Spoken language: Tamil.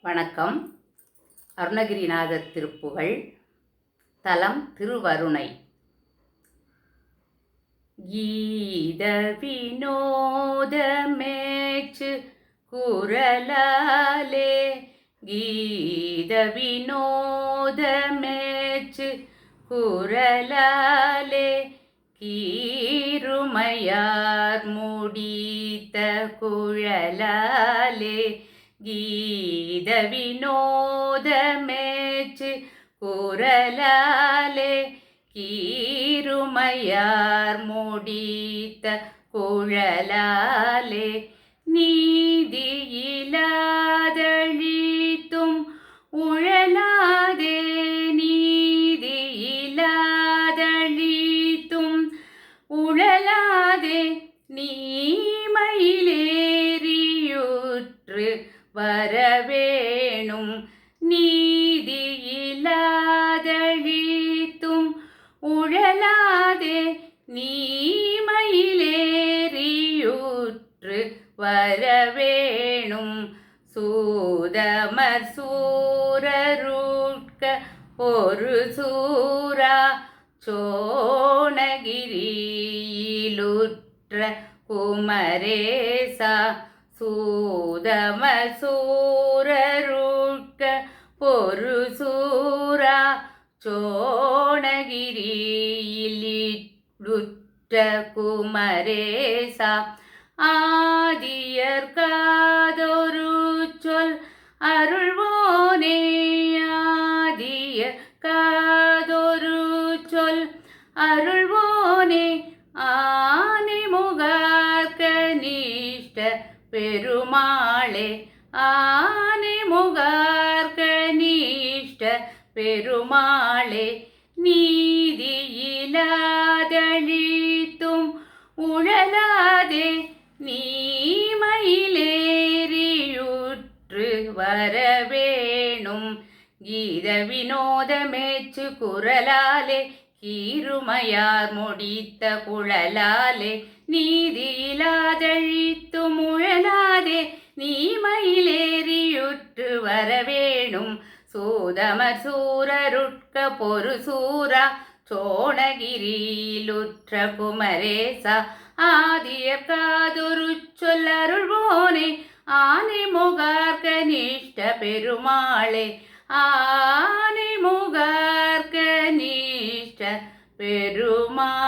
வணக்கம். அருணகிரிநாதர் திருப்புகழ் தலம் திருவருணை. கீத வினோதமேச்சு குரலாலே கீத வினோதமேச்சு குரலாலே கீருமையார் முடித்த குழலாலே கீத வினோதமேச்சு குரலாலே கீருமையார் முடித்த குழலாலே நீதியிலாதழித்தும் உழலாதே நீதியிலாதழித்தும் உழலாதே நீமயிலேறியுற்று நீதியிலாதழித்தும் உழலாதே நீமயிலேறியுற்று வரவேணும். சூதமர் சூரருட்க ஒரு சூரா சோணகிரியிலுற்ற குமரேசா. சூதம சூரருட்க பொரு சூரா சோணகிரியிலுற்ற குமரேசா. ஆதியர் காதொரு சொல் அருள்வோனே. ஆதிய காதொரு சொல் அருள்வோனே. ஆனை முகார்க்க பெருமாளே நீதியிலாதழித்தும் உழலாதே நீ மயிலேறியுற்று வரவேணும். கீத வினோதமேச்சு குரலாலே கீருமையார் முடித்த குழலாலே நீதியிலாதழித்தும் உழலாதே மயிலேறி வரவேணும் சூதமர் சூரருட்க பொரு சூரா சோழகிரியிலுற்ற குமரேசா ஆதிய காதொரு சொல்லருள்வோனே ஆனை முகார்க்க நிஷ்ட பெருமாளே ஆனை முகார்க்க நிஷ்ட பெருமாளே